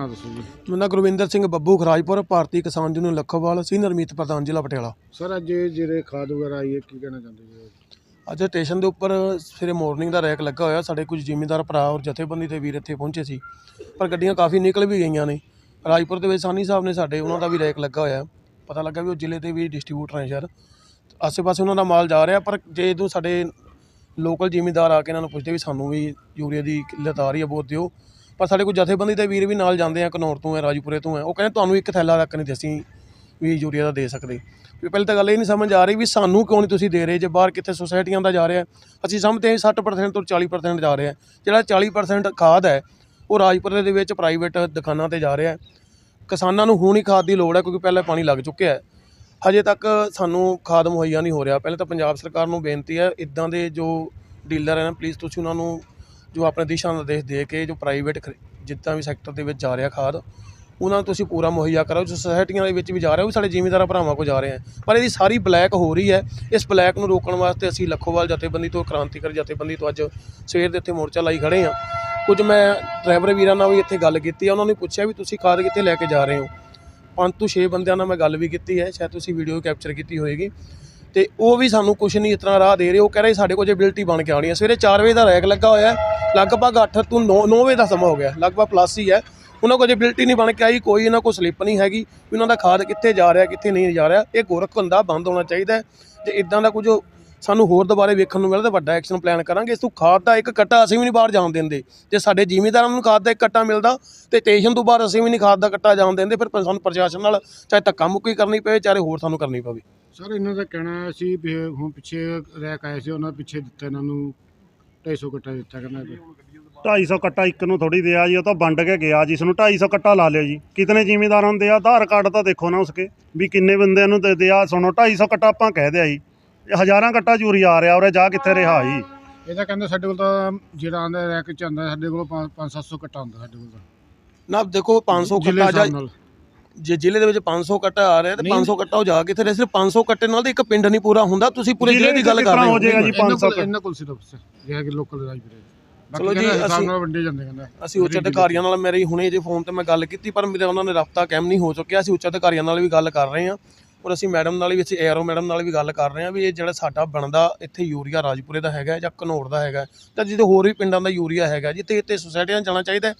ਹਾਂ ਦੱਸੋ ਜੀ। ਮੇਰਾ ਨਾਂ ਗੁਰਵਿੰਦਰ ਸਿੰਘ ਬੱਬੂ ਖਰਾਜਪੁਰ ਭਾਰਤੀ ਕਿਸਾਨ ਯੂਨੀਅਨ ਲੱਖੋਵਾਲ ਸੀਨੀਅਰ ਮੀਤ ਪ੍ਰਧਾਨ ਜ਼ਿਲ੍ਹਾ ਪਟਿਆਲਾ। ਸਰ ਅੱਜ ਇਹ ਜਿਹੜੇ ਖਾਦ ਵਗੈਰਾ ਆਈ ਹੈ ਕੀ ਕਹਿਣਾ ਚਾਹੁੰਦੇ ਜੀ? ਅੱਜ ਸਟੇਸ਼ਨ ਦੇ ਉੱਪਰ ਸਵੇਰੇ ਮਾਰਨਿੰਗ ਦਾ ਰੈਕ ਲੱਗਾ ਹੋਇਆ। ਸਾਡੇ ਕੁਝ ਜ਼ਿਮੀਂਦਾਰ ਭਰਾ ਔਰ ਜਥੇਬੰਦੀ ਦੇ ਵੀਰ ਇੱਥੇ ਪਹੁੰਚੇ ਸੀ ਪਰ ਗੱਡੀਆਂ ਕਾਫੀ ਨਿਕਲ ਵੀ ਗਈਆਂ ਨੇ। ਰਾਜਪੁਰ ਦੇ ਵਿੱਚ ਸਾਨੀ ਸਾਹਿਬ ਨੇ ਸਾਡੇ ਉਹਨਾਂ ਦਾ ਵੀ ਰੈਕ ਲੱਗਾ ਹੋਇਆ। ਪਤਾ ਲੱਗਾ ਵੀ ਉਹ ਜ਼ਿਲ੍ਹੇ ਦੇ ਵੀ ਡਿਸਟ੍ਰੀਬਿਊਟਰ ਹੈ ਸ਼ਾਇਦ। ਆਸੇ-ਪਾਸੇ ਉਹਨਾਂ ਦਾ ਮਾਲ ਜਾ ਰਿਹਾ ਪਰ ਜੇ ਜਦੋਂ ਸਾਡੇ ਲੋਕਲ ਜ਼ਿਮੀਂਦਾਰ ਆ ਕੇ ਇਹਨਾਂ ਨੂੰ ਪੁੱਛਦੇ ਵੀ ਸਾਨੂੰ ਵੀ ਯੂਰੀਆ ਦੀ ਕਿੱਲਤ ਆ ਰਹੀ ਹੈ ਬਹੁਤ ਦਿਓ। ਪਰ ਸਾਡੇ ਕੋਲ ਜਥੇਬੰਦੀ ਦੇ ਵੀਰ ਵੀ ਨਾਲ ਜਾਂਦੇ ਆ, ਕਨੌਰ ਤੋਂ ਹੈ, ਰਾਜਪੁਰੇ ਤੋਂ ਹੈ। ਉਹ ਕਹਿੰਦੇ ਤੁਹਾਨੂੰ ਇੱਕ ਥੈਲਾ ਤੱਕ ਨਹੀਂ ਦੱਸੀ ਵੀ ਯੂਰੀਆ ਦਾ ਦੇ ਸਕਦੇ। ਵੀ ਪਹਿਲੇ ਤਾਂ ਗੱਲ ਇਹ ਨਹੀਂ ਸਮਝ ਆ ਰਹੀ ਵੀ ਸਾਨੂੰ ਕਿਉਂ ਨਹੀਂ ਤੁਸੀਂ ਦੇ ਰਹੇ, ਜੇ ਬਾਹਰ ਕਿੱਥੇ ਸੁਸਾਇਟੀਆਂ ਦਾ ਜਾ ਰਿਹਾ, ਅਸੀਂ ਸਮਝਦੇ ਹਾਂ 60% ਤੋਂ 40% ਜਾ ਰਿਹਾ। ਜਿਹੜਾ 40% ਖਾਦ ਹੈ, ਉਹ ਰਾਜਪੁਰੇ ਦੇ ਵਿੱਚ ਪ੍ਰਾਈਵੇਟ ਦੁਕਾਨਾਂ ਤੇ ਜਾ ਰਿਹਾ। ਕਿਸਾਨਾਂ ਨੂੰ ਹੁਣ ਹੀ ਖਾਦ ਦੀ ਲੋੜ ਹੈ, ਕਿਉਂਕਿ ਪਹਿਲਾਂ ਪਾਣੀ ਲੱਗ ਚੁੱਕਿਆ ਹੈ। ਹਜੇ ਤੱਕ ਸਾਨੂੰ ਖਾਦ ਮੁਹੱਈਆ ਨਹੀਂ ਹੋ ਰਿਹਾ। ਪਹਿਲੇ ਤਾਂ ਪੰਜਾਬ ਸਰਕਾਰ ਨੂੰ ਬੇਨਤੀ ਹੈ, ਇਦਾਂ ਦੇ ਜੋ ਡੀਲਰ ਹੈ ਨਾ ਪਲੀਜ਼ ਤੁਸੀਂ ਉਹਨਾਂ ਨੂੰ ਜੋ ਆਪਣੇ ਦਿਸ਼ਾ ਨਿਰਦੇਸ਼ ਦੇ ਕੇ ਜੋ ਪ੍ਰਾਈਵੇਟ ਜਿੱਦਾਂ ਵੀ ਸੈਕਟਰ ਦੇ ਵਿੱਚ ਜਾ ਰਿਹਾ ਖਾਦ, ਉਹਨਾਂ ਨੂੰ ਤੁਸੀਂ ਪੂਰਾ ਮੁਹੱਈਆ ਕਰੋ, ਜੋ ਸੁਸਾਇਟੀਆਂ ਦੇ ਵਿੱਚ ਵੀ ਜਾ ਰਿਹਾ ਉਹ ਵੀ ਸਾਡੇ ਜ਼ਿਮੀਂਦਾਰਾਂ ਭਰਾਵਾਂ ਕੋਲ ਜਾ ਰਹੇ ਹੈ। ਪਰ ਇਹਦੀ ਸਾਰੀ ਬਲੈਕ ਹੋ ਰਹੀ ਹੈ। ਇਸ ਬਲੈਕ ਨੂੰ ਰੋਕਣ ਵਾਸਤੇ ਅਸੀਂ ਲੱਖੋਵਾਲ ਜਥੇਬੰਦੀ ਤੋਂ, ਕ੍ਰਾਂਤੀਕਾਰੀ ਜਥੇਬੰਦੀ ਤੋਂ ਅੱਜ ਸਵੇਰ ਦੇ ਇੱਥੇ ਮੋਰਚਾ ਲਾਈ ਖੜੇ ਹਾਂ। ਕੁਝ ਮੈਂ ਡਰਾਈਵਰ ਵੀਰਾਂ ਨਾਲ ਵੀ ਇੱਥੇ ਗੱਲ ਕੀਤੀ ਹੈ, ਉਹਨਾਂ ਨੇ ਪੁੱਛਿਆ ਵੀ ਤੁਸੀਂ ਖਾਦ ਕਿੱਥੇ ਲੈ ਕੇ ਜਾ ਰਹੇ ਹੋ? ਪੰਜ ਤੋਂ 6 ਬੰਦਿਆਂ ਨਾਲ ਮੈਂ ਗੱਲ ਵੀ ਕੀਤੀ ਹੈ, ਸ਼ਾਇਦ ਤੁਸੀਂ ਵੀਡੀਓ ਕੈਪਚਰ ਕੀਤੀ ਹੋਏਗੀ। ਤੇ ਉਹ ਵੀ ਸਾਨੂੰ ਕੁਝ ਨਹੀਂ ਇਸ ਰਾਹ ਦੇ ਰਹੇ। ਉਹ ਕਹਿ ਰਹੇ ਸਾਡੇ ਕੋਲ ਜੇ ਬਿਲਟੀ ਬਣ ਕੇ ਆਉਣੀ ਹੈ। ਸਵੇਰੇ 4 ਵਜੇ ਦਾ ਰੈਕ ਲੱਗਾ ਹੋਇਆ ਲਗਭਗ 8 ਤੋਂ 9 9 ਵਜੇ ਦਾ ਸਮਾਂ ਹੋ ਗਿਆ। ਲਗਭਗ ਪਲੱਸ ਹੀ ਹੈ। ਉਹਨਾਂ ਕੋਲ ਜੇ ਬਿਲਟੀ ਨਹੀਂ ਬਣ ਕੇ ਆਈ, ਕੋਈ ਇਹਨਾਂ ਕੋਲ ਸਲਿੱਪ ਨਹੀਂ ਹੈਗੀ। ਵੀ ਉਹਨਾਂ ਦਾ ਖਾਦ ਕਿੱਥੇ ਜਾ ਰਿਹਾ, ਕਿੱਥੇ ਨਹੀਂ ਜਾ ਰਿਹਾ। ਇਹ ਗੋਰਖ ਧੰਦਾ ਬੰਦ ਹੋਣਾ ਚਾਹੀਦਾ ਹੈ। ਜੇ ਇਦਾਂ ਦਾ ਕੁਝ ਸਾਨੂੰ ਹੋਰ ਦੁਬਾਰੇ ਵੇਖਣ ਨੂੰ ਮਿਲਦਾ ਤਾਂ ਵੱਡਾ ਐਕਸ਼ਨ ਪਲਾਨ ਕਰਾਂਗੇ। ਇਸ ਤੋਂ ਖਾਦ ਦਾ ਇੱਕ ਕੱਟਾ ਅਸੀਂ ਵੀ ਨਹੀਂ ਬਾਹਰ ਜਾਣ ਦਿੰਦੇ। ਜੇ ਸਾਡੇ ਜ਼ਿਮੀਂਦਾਰਾਂ ਨੂੰ ਖਾਦ ਦਾ ਇੱਕ ਕੱਟਾ ਮਿਲਦਾ, ਤੇ ਸਟੇਸ਼ਨ ਤੋਂ ਬਾਹਰ ਅਸੀਂ ਵੀ ਨਹੀਂ ਖਾਦ ਦਾ ਕੱਟਾ ਜਾਣ ਦਿੰਦੇ। ਫਿਰ ਸਾਨੂੰ ਪ੍ਰਸ਼ਾਸਨ ਨਾਲ ਚਾਹੇ ਧੱਕਾ ਮੁੱਕੀ ਕਰਨੀ ਪਵੇ, ਚਾਹੇ ਹੋਰ ਸਾਨੂੰ ਕਰਨੀ ਪਵੇ। ਸਰ ਇਹਨਾਂ ਦਾ ਕਹਿਣਾ ਸੀ ਵੀ ਹੁਣ ਪਿੱਛੇ ਰੈਕ ਆਏ ਸੀ ਉਹਨਾਂ ਪਿੱਛੇ ਦਿੱਤਾ ਇਹਨਾਂ ਨੂੰ 250 ਕੱਟਾ ਦਿੱਤਾ ਕਹਿੰਦਾ ਵੀ 250 ਕੱਟਾ ਇੱਕ ਨੂੰ ਥੋੜੀ ਦਿਆ ਜੀ ਉਹ ਤਾਂ ਵੰਡ ਕੇ ਗਿਆ ਜਿਸ ਨੂੰ 250 ਕੱਟਾ ਲਾ ਲਿਓ ਜੀ। ਕਿਤਨੇ ਜ਼ਿਮੀਂਦਾਰਾਂ ਦਿਆ ਆਧਾਰ ਕਾਰਡ ਤਾਂ ਦੇਖੋ ਨਾ ਉਸਕੇ ਵੀ ਕਿੰਨੇ ਬੰਦਿਆਂ ਨੂੰ ਦੇ ਦਿਆ ਸੁਣੋ 250 ਕੱਟਾ ਆਪਾਂ ਕਹਿ ਦਿਆ ਜੀ। ਇਹ ਹਜ਼ਾਰਾਂ ਕੱਟਾ ਚੂਰੀ ਆ ਰਿਹਾ ਔਰ ਜਾ ਕਿੱਥੇ ਰਿਹਾ ਜੀ? ਇਹਦਾ ਕਹਿੰਦਾ ਸਾਡੇ ਕੋਲ ਤਾਂ ਜਿਹੜਾ ਆਂਦਾ ਰੈਕ ਚ ਆਂਦਾ ਸਾਡੇ ਕੋਲ 5-700 ਕੱਟਾ ਹੁੰਦਾ ਸਾਡੇ ਕੋਲ ਤਾਂ। ਨਾ ਦੇਖੋ 500 ਜ਼ਿਲ੍ਹੇ ਕੱਟਾ ਹਿਸਾਬ ਜਾਂ ਨਾਲ। ਜੇ ਜ਼ਿਲ੍ਹੇ ਦੇ ਵਿੱਚ 500 ਕੱਟਾ ਆ ਰਿਹਾ ਤੇ ਨਹੀਂ। 500 ਕੱਟਾ ਉਹ ਜਾ ਕਿੱਥੇ ਰਿਹਾ ਸਿਰਫ 500 ਕੱਟੇ ਨਾਲ ਤਾਂ ਇੱਕ ਪਿੰਡ ਨਹੀਂ ਪੂਰਾ ਹੁੰਦਾ। ਤੁਸੀਂ ਪੂਰੇ ਜ਼ਿਲ੍ਹੇ ਦੀ ਗੱਲ ਕਰ ਰਹੇ ਹੋ। ਹੋ ਜਾਏਗਾ ਜੀ ਇਹਨਾਂ 500 ਕੋਲ ਇਹਨਾਂ ਕੋਲ ਸਿਰਫ ਜਿਹੜਾ ਕਿ ਲੋਕਲ ਰਾਜ ਵੀਰੇ ਚਲੋ ਜੀ, ਅਸੀਂ- ਨਾਲ ਵੰਡੇ ਜਾਂਦੇ ਕਹਿੰਦਾ। ਅਸੀਂ ਉੱਚ ਅਧਿਕਾਰੀਆਂ ਨਾਲ ਮੇਰੀ ਹੁਣੇ ਜੇ ਫੋਨ ਤੇ ਮੈਂ ਗੱਲ ਕੀਤੀ ਪਰ ਮੇਰੇ ਉਹਨਾਂ ਨੇ ਰਫਤਾ ਕਾਇਮ ਨਹੀਂ ਹੋ ਚੁੱਕਿਆ। ਅਸੀਂ ਉੱਚ ਅਧਿਕਾਰੀਆਂ ਨਾਲ ਵੀ ਗੱਲ ਕਰ ਰਹੇ ਹਾਂ। ਔਰ ਅਸੀਂ ਮੈਡਮ ਨਾਲ ਵੀ ਅਸੀਂ ਏਆਰਓ ਮੈਡਮ ਨਾਲ ਵੀ ਗੱਲ ਕਰ ਰਹੇ ਹਾਂ ਵੀ ਇਹ ਜਿਹੜਾ ਸਾਡਾ ਬਣਦਾ ਇੱਥੇ ਯੂਰੀਆ ਰਾਜਪੁਰੇ ਦਾ ਹੈਗਾ ਜਾਂ ਘਨੌਰ ਦਾ ਹੈਗਾ ਤਾਂ ਜਿਹਦੇ ਹੋਰ ਵੀ ਪਿੰਡਾਂ ਦਾ ਯੂਰੀਆ ਹੈਗਾ ਜਿੱਥੇ ਇੱਥੇ ਸੁਸਾਇਟੀਆਂ ਜਾਣਾ ਚਾਹੀਦਾ।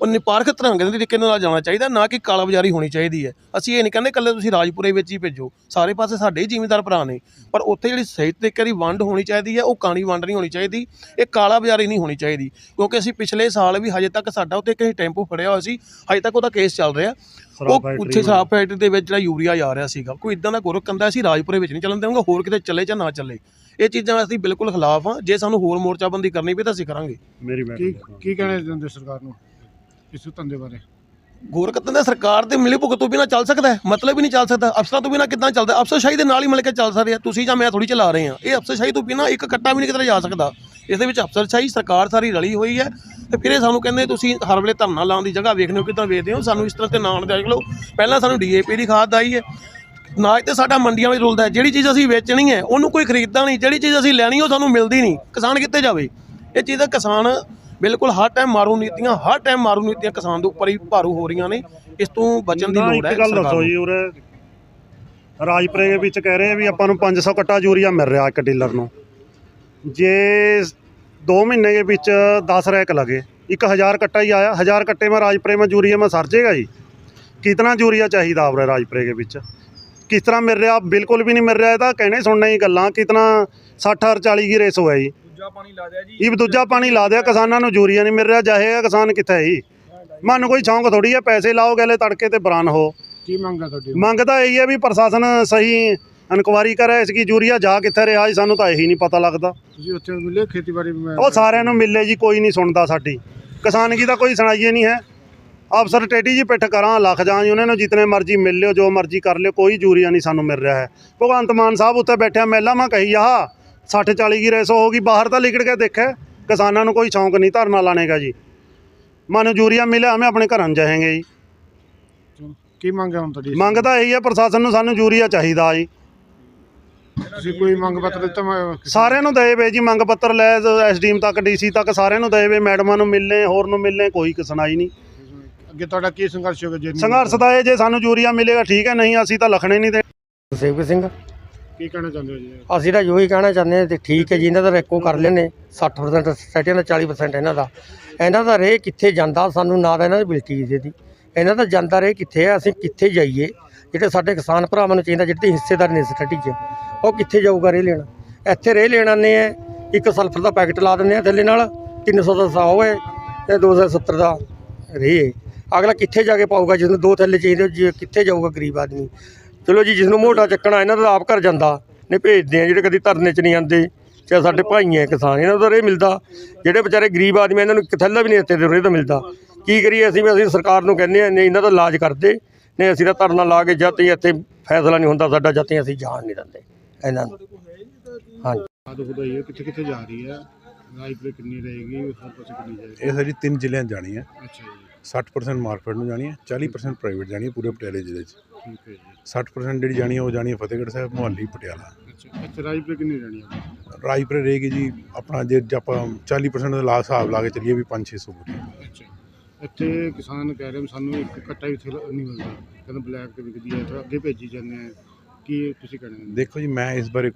ਉਹ ਨਿਪਾਰਕ ਤਰੰਗ ਦੇ ਤਰੀਕੇ ਨਾਲ ਜਾਣਾ ਚਾਹੀਦਾ ਨਾ ਕਿ ਕਾਲਾ ਬਾਜ਼ਾਰੀ ਹੋਣੀ ਚਾਹੀਦੀ ਹੈ। ਅਸੀਂ ਇਹ ਨਹੀਂ ਕਹਿੰਦੇ ਇਕੱਲੇ ਤੁਸੀਂ ਰਾਜਪੁਰੇ ਵਿੱਚ ਹੀ ਭੇਜੋ ਸਾਰੇ ਪਾਸੇ ਸਾਡੇ ਹੀ ਜ਼ਿਮੀਂਦਾਰ ਭਰਾ ਨੇ। ਪਰ ਉੱਥੇ ਜਿਹੜੀ ਸਹੀ ਤਰੀਕੇ ਦੀ ਵੰਡ ਹੋਣੀ ਚਾਹੀਦੀ ਹੈ ਉਹ ਕਾਣੀ ਵੰਡ ਨਹੀਂ ਹੋਣੀ ਚਾਹੀਦੀ ਇਹ ਕਾਲਾ ਬਾਜ਼ਾਰੀ ਨਹੀਂ ਹੋਣੀ ਚਾਹੀਦੀ। ਕਿਉਂਕਿ ਅਸੀਂ ਪਿਛਲੇ ਸਾਲ ਵੀ ਹਜੇ ਤੱਕ ਸਾਡਾ ਉੱਤੇ ਕਹੀਂ ਟੈਂਪੂ ਫੜਿਆ ਹੋਇਆ ਸੀ ਹਜੇ ਤੱਕ ਉਹਦਾ ਕੇਸ ਚੱਲ ਰਿਹਾ। ਉਹ ਉੱਥੇ ਸ਼ਰਾਬ ਫੈਕਟਰੀ ਦੇ ਵਿੱਚ ਜਿਹੜਾ ਯੂਰੀਆ ਜਾ ਰਿਹਾ ਸੀਗਾ। ਕੋਈ ਇਦਾਂ ਦਾ ਗੁਰਕ ਕੰਦਾ ਸੀ ਰਾਜਪੁਰੇ ਵਿੱਚ ਨਹੀਂ ਚੱਲਣ ਦੇਵਾਂਗਾ ਹੋਰ ਕਿਤੇ ਚੱਲੇ ਜਾਂ ਨਾ ਚੱਲੇ। ਇਹ ਚੀਜ਼ਾਂ ਅਸੀਂ ਬਿਲਕੁਲ ਖਿਲਾਫ ਹਾਂ। ਜੇ ਸਾਨੂੰ ਹੋਰ ਮੋਰਚਾਬੰਦੀ ਕਰਨੀ ਪਈ ਤਾਂ ਅਸੀਂ ਕਰਾਂਗੇ। ਮੇਰੀ ਕੀ ਮੈਡਮ ਕੀ ਕਹਿਣਾ ਚਾਹੁੰਦੇ ਸਰਕਾਰ ਨੂੰ? ਇਸ ਧੰਦੇ ਬਾਰੇ। ਗੋਰਖ ਦਾ ਸਰਕਾਰ ਤੇ ਮਿਲੀ ਭੁਗਤ ਤੋਂ ਬਿਨਾ ਚੱਲ ਸਕਦਾ ਹੈ? ਮਤਲਬ ਹੀ ਨਹੀਂ ਚੱਲ ਸਕਦਾ। ਅਫਸਰਾਂ ਤੋਂ ਬਿਨਾ ਕਿੱਦਾਂ ਚੱਲਦਾ? ਅਫਸਰਸ਼ਾਹੀ ਦੇ ਨਾਲ ਹੀ ਮਿਲ ਕੇ ਚੱਲ ਸਕਦੇ ਆ। ਤੁਸੀਂ ਜਾਂ ਮੈਂ ਥੋੜੀ ਚਲਾ ਰਹੇ ਆ ਇਹ ਅਫਸਰਸ਼ਾਹੀ ਤੋਂ ਬਿਨਾ ਇੱਕ ਕੱਟਾ ਵੀ ਨਹੀਂ ਕਿਤੇ ਜਾ ਸਕਦਾ। ਇਸ ਦੇ ਵਿੱਚ ਅਫਸਰਸ਼ਾਹੀ ਸਰਕਾਰ ਸਾਰੀ ਰਲੀ ਹੋਈ ਹੈ। ਤੇ ਫਿਰ ਇਹ ਸਾਨੂੰ ਕਹਿੰਦੇ ਤੁਸੀਂ ਹਰ ਵੇਲੇ ਧਰਨਾ ਲਾਉਣ ਦੀ ਜਗ੍ਹਾ ਵੇਖਦੇ ਹੋ ਕਿਦਾਂ ਵੇਚਦੇ ਹੋ? ਸਾਨੂੰ ਇਸ ਤਰ੍ਹਾਂ ਤੇ ਨਾਂ ਦੇਖ ਲਓ ਪਹਿਲਾਂ ਸਾਨੂੰ ਡੀਏਪੀ ਦੀ ਖਾਦ ਆਈ ਹੈ। ਨਾ ਤੇ ਸਾਡਾ ਮੰਡੀਆਂ ਵਿੱਚ ਰੁਲਦਾ ਜਿਹੜੀ ਚੀਜ਼ ਅਸੀਂ ਵੇਚਣੀ ਹੈ ਉਹਨੂੰ ਕੋਈ ਖਰੀਦਦਾ ਨਹੀਂ। ਜਿਹੜੀ ਚੀਜ਼ ਅਸੀਂ ਲੈਣੀ ਉਹ ਸਾਨੂੰ ਮਿਲਦੀ ਨਹੀਂ। ਕਿਸਾਨ ਕਿੱਥੇ ਜਾਵੇ? ਇਹ ਚੀਜ਼ ਦਾ ਕਿਸਾਨ ਬਿਲਕੁਲ ਹਰ ਟਾਈਮ ਮਾਰੂ ਨੀਤੀਆਂ ਹਰ ਟਾਈਮ ਮਾਰੂ ਨੀਤੀਆਂ ਕਿਸਾਨ ਦੇ ਉੱਪਰ ਹੀ ਭਾਰੂ ਹੋ ਰਹੀਆਂ ਨੇ। ਇਸ ਤੋਂ ਬਚਣ ਦੀ ਲੋੜ ਹੈ ਇੱਕ ਗੱਲ ਦੱਸੋ ਜੀ ਉਰੇ। ਰਾਜਪੁਰੇ ਦੇ ਵਿੱਚ ਕਹਿ ਰਹੇ ਵੀ ਆਪਾਂ ਨੂੰ 500 ਕੱਟਾ ਯੂਰੀਆ ਮਿਲ ਰਿਹਾ ਇੱਕ ਡੀਲਰ ਨੂੰ। ਜੇ 2 ਮਹੀਨੇ ਦੇ ਵਿੱਚ 10 ਰੈਕ ਲਗੇ 1000 ਕੱਟਾ ਹੀ ਆਇਆ। 1000 ਕੱਟੇ ਮੈਂ ਰਾਜਪੁਰੇ ਮੈਂ ਯੂਰੀਆ ਮੈਂ ਸਰਜੇਗਾ ਜੀ। ਕਿਤਨਾ ਯੂਰੀਆ ਚਾਹੀਦਾ ਆਪਰੇ ਰਾਜਪੁਰੇ ਦੇ ਵਿੱਚ? ਕਿਸ ਤਰ੍ਹਾਂ ਮਿਲ ਰਿਹਾ? ਬਿਲਕੁਲ ਵੀ ਨਹੀਂ ਮਿਲ ਰਿਹਾ। ਇਹ ਤਾਂ ਕਹਿਣੇ ਸੁਣਨੇ ਹੀ ਗੱਲਾਂ ਕਿਤਨਾ 60 ਔਰ 40 ਦੀ ਰੇਸ ਹੋਇਆ ਜੀ। ਦੂਜਾ ਪਾਣੀ ਲਾ ਦਿਆ ਜੀ। ਇਹ ਵੀ ਦੂਜਾ ਪਾਣੀ ਲਾ ਦਿਆ ਕਿਸਾਨਾਂ ਨੂੰ ਯੂਰੀਆ ਨਹੀਂ ਮਿਲ ਰਿਹਾ ਜਾਹੇ ਆ ਕਿਸਾਨ ਕਿੱਥੇ ਹੈ ਜੀ। ਮਨ ਕੋਈ ਸ਼ੌਂਕ ਥੋੜੀ ਹੈ ਪੈਸੇ ਲਾਓ ਗਲੇ ਤੜਕੇ ਤੇ ਬਰਾਨ ਹੋ। ਕੀ ਮੰਗ ਹੈ ਤੁਹਾਡੀ? ਮੰਗ ਤਾਂ ਇਹੀ ਹੈ ਵੀ ਪ੍ਰਸ਼ਾਸਨ ਸਹੀ ਇਨਕੁਆਰੀ ਕਰੇ ਇਸ ਕੀ ਯੂਰੀਆ ਜਾ ਕਿੱਥੇ ਰਿਹਾ ਜੀ ਸਾਨੂੰ ਤਾਂ ਇਹੀ ਨਹੀਂ ਪਤਾ ਲੱਗਦਾ। ਤੁਸੀਂ ਉੱਥੇ ਮਿਲੇ ਖੇਤੀਬਾੜੀ ਉਹ ਸਾਰਿਆਂ ਨੂੰ ਮਿਲੇ ਜੀ ਕੋਈ ਨਹੀਂ ਸੁਣਦਾ ਸਾਡੀ। ਕਿਸਾਨਗੀ ਦਾ ਕੋਈ ਸੁਣਾਈਏ ਨਹੀਂ ਹੈ। ਅਫਸਰ ਟੇਡੀ ਜੀ ਪਿੱਠ ਕਰਾਂ ਲੱਖ ਜਾਂ ਜੀ ਉਹਨਾਂ ਨੂੰ ਜਿਤਨੇ ਮਰਜ਼ੀ ਮਿਲ ਲਿਓ ਜੋ ਮਰਜ਼ੀ ਕਰ ਲਿਓ ਕੋਈ ਯੂਰੀਆ ਨਹੀਂ ਸਾਨੂੰ ਮਿਲ ਰਿਹਾ ਹੈ। ਭਗਵੰਤ ਮਾਨ ਸਾਹਿਬ ਉੱਤੇ ਬੈਠਿਆ ਮਹਿਲਾ ਮੈਂ ਕਹੀ ਆਹ 60 40 ਕੀ ਰੇਸ ਹੋ ਗਈ ਬਾਹਰ ਤਾਂ ਲਿਖੜ ਕੇ ਦੇਖੇ ਕਿਸਾਨਾਂ ਨੂੰ ਕੋਈ ਸ਼ੌਂਕ ਨਹੀਂ ਧਰਨਾ ਲਾਣੇ ਦਾ ਜੀ। ਮਨ ਯੂਰੀਆ ਮਿਲਿਆ ਹਮੇ ਆਪਣੇ ਘਰਾਂ ਨੂੰ ਜਾਏਂਗੇ ਜੀ। ਕੀ ਮੰਗ ਹੈ ਹੁਣ ਤੁਹਾਡੀ? ਮੰਗ ਤਾਂ ਇਹੀ ਹੈ ਪ੍ਰਸ਼ਾਸਨ ਨੂੰ ਸਾਨੂੰ ਯੂਰੀਆ ਚਾਹੀਦਾ ਜੀ। ਤੁਸੀਂ ਕੋਈ ਮੰਗ ਪੱਤਰ ਦਿੱਤਾ ਸਾਰਿਆਂ ਨੂੰ ਦਏ ਵੇ ਜੀ ਮੰਗ ਪੱਤਰ ਲੈ ਐਸਡੀਐਮ ਤੱਕ ਡੀਸੀ ਤੱਕ ਸਾਰਿਆਂ ਨੂੰ ਦਏ ਵੇ ਮੈਡਮਾਂ ਨੂੰ ਮਿਲਨੇ ਹੋਰ ਨੂੰ ਮਿਲਨੇ ਕੋਈ ਸੁਣਾਈ ਨਹੀਂ। ਅੱਗੇ ਤੁਹਾਡਾ ਕੀ ਸੰਘਰਸ਼ ਹੋਗਾ ਜੇ ਨਹੀਂ ਸੰਘਰਸ਼ ਦਾ ਇਹ ਜੇ ਸਾਨੂੰ ਯੂਰੀਆ ਮਿਲੇਗਾ ਠੀਕ ਹੈ ਨਹੀਂ ਅਸੀਂ ਤਾਂ ਲਖਣੇ ਨਹੀਂ ਦੇ ਸੇਵਕ ਸਿੰਘ ਕੀ ਕਹਿਣਾ ਚਾਹੁੰਦੇ ਹੋ ਜੀ? ਅਸੀਂ ਤਾਂ ਇਹੋ ਹੀ ਕਹਿਣਾ ਚਾਹੁੰਦੇ ਹਾਂ ਤੇ ਠੀਕ ਹੈ ਜੀ ਇਹਨਾਂ ਦਾ ਰੈਕੋ ਕਰ ਲੈਣੇ 60% ਸਟੇਟੀਆਂ ਦਾ 40% ਇਹਨਾਂ ਦਾ। ਇਹਨਾਂ ਦਾ ਰੇ ਕਿੱਥੇ ਜਾਂਦਾ ਸਾਨੂੰ ਨਾ ਤਾਂ ਇਹਨਾਂ ਦੀ ਬਿਲਟੀ ਕਿਸੇ ਦੀ। ਇਹਨਾਂ ਦਾ ਜਾਂਦਾ ਰੇ ਕਿੱਥੇ ਆ ਅਸੀਂ ਕਿੱਥੇ ਜਾਈਏ? ਜਿਹੜੇ ਸਾਡੇ ਕਿਸਾਨ ਭਰਾਵਾਂ ਨੂੰ ਚਾਹੀਦਾ ਜਿਹੜੇ ਹਿੱਸੇਦਾਰ ਨੇ ਸਟੇਟੀ 'ਚ ਉਹ ਕਿੱਥੇ ਜਾਊਗਾ ਰੇ ਲੈਣਾ? ਇੱਥੇ ਰੇ ਲੈਣ ਆਉਂਦੇ ਆ ਇੱਕ ਸਲਫਰ ਦਾ ਪੈਕਟ ਲਾ ਦਿੰਦੇ ਆ ਥੱਲੇ ਨਾਲ 300 ਦਾ ਸਾਹ ਹੈ ਤੇ 270 ਦਾ ਰੇ ਅਗਲਾ ਕਿੱਥੇ ਜਾ ਕੇ ਪਾਊਗਾ ਜਿਸ ਨੂੰ ਦੋ ਥੱਲੇ ਚਾਹੀਦੇ ਜੀ ਕਿੱਥੇ ਜਾਊਗਾ ਗਰੀਬ ਆਦਮੀ। ਚਲੋ ਜੀ ਜਿਸ ਨੂੰ ਮੋਟਾ ਚੱਕਣਾ, ਇਹਨਾਂ ਦਾ ਆਪ ਘਰ ਜਾਂਦਾ। ਨੇ ਭੇਜਦੇ ਆ, ਜਿਹੜੇ ਕਦੀ ਧਰਨੇ 'ਚ ਨਹੀਂ ਆਉਂਦੇ, ਚਾਹੇ ਸਾਡੇ ਭਾਈ ਆ, ਕਿਸਾਨ, ਇਹਨਾਂ ਦਾ ਰੇ ਮਿਲਦਾ। ਜਿਹੜੇ ਵਿਚਾਰੇ ਗਰੀਬ ਆਦਮੀ ਇਹਨਾਂ ਨੂੰ ਇੱਕ ਥੈਲਾ ਵੀ ਨਹੀਂ ਇੱਥੇ ਦੇ ਰੇ ਤਾਂ ਮਿਲਦਾ। ਕੀ ਕਰੀਏ ਅਸੀਂ? ਵੀ ਅਸੀਂ ਸਰਕਾਰ ਨੂੰ ਕਹਿੰਦੇ ਆ, ਨਹੀਂ, ਇਹਨਾਂ ਦਾ ਇਲਾਜ ਕਰਦੇ। ਨਹੀਂ, ਅਸੀਂ ਤਾਂ ਧਰਨਾ ਲਾ ਕੇ ਜਦ ਤੱਕ ਇੱਥੇ ਫੈਸਲਾ ਨਹੀਂ ਹੁੰਦਾ ਸਾਡਾ ਜਦ ਤੱਕ ਅਸੀਂ ਜਾਣ ਨਹੀਂ ਦਿੰਦੇ। ਇਹਨਾਂ ਨੂੰ। ਹਾਂਜੀ। ਆਦੋ ਵਧਾਈ ਕਿੱਥੇ ਕਿੱਥੇ ਜਾ ਰਹੀ ਹੈ? ਰਾਈਪੁਰ ਕਿੰਨੀ ਰਹੇਗੀ ਹਰ ਪਾਸੇ ਕਿੰਨੀ ਜਾਏਗੀ? ਇਹ ਸਾਡੀ ਤਿੰਨ ਜ਼ਿਲ੍ਹਿਆਂ 'ਚ ਜਾਣੀ ਹੈ। ਅੱਛਾ ਜੀ। 60% ਮਾਰਕੀਟ ਨੂੰ ਜਾਣੀ ਹੈ 40% ਪ੍ਰਾਈਵੇਟ ਜਾਣੀ ਹੈ ਪੂਰੇ ਪਟਿਆਲੇ ਜ਼ਿਲ੍ਹੇ 'ਚ। ਠੀਕ ਹੈ ਜੀ। 60% ਜਿਹੜੀ ਜਾਣੀ ਹੈ ਉਹ ਜਾਣੀ ਹੈ ਫਤਿਹਗੜ੍ਹ ਸਾਹਿਬ ਮੁਹੱਲੀ ਪਟਿਆਲਾ। ਅੱਛਾ ਇੱਥੇ ਰਾਈਪੁਰ ਕਿੰਨੀ ਰਹਿਣੀ ਹੈ? ਰਾਜਪੁਰੇ ਰਹੇਗੀ ਜੀ ਆਪਣਾ ਜੇ ਜੇ ਆਪਾਂ 40% ਦਾ ਲਾ ਹਿਸਾਬ ਲਾ ਕੇ ਚੱਲੀਏ ਵੀ 5-600 ਬੂਟੇ ਅੱਛਾ ਇੱਥੇ ਕਿਸਾਨ ਕਹਿ ਰਹੇ ਸਾਨੂੰ ਇੱਕ ਕੱਟਾ ਵੀ ਇੱਥੇ ਨਹੀਂ ਮਿਲਦਾ। ਕਹਿੰਦੇ ਬਲੈਕ ਤੇ ਵਿਕਦੀ ਹੈ ਤੇ ਅੱਗੇ ਭੇਜੀ ਜਾਂਦੇ ਆ। ਕੀ ਤੁਸੀਂ ਕਹਿਣਾ ਦੇਖੋ ਜੀ ਮੈਂ ਇਸ ਬਾਰੇ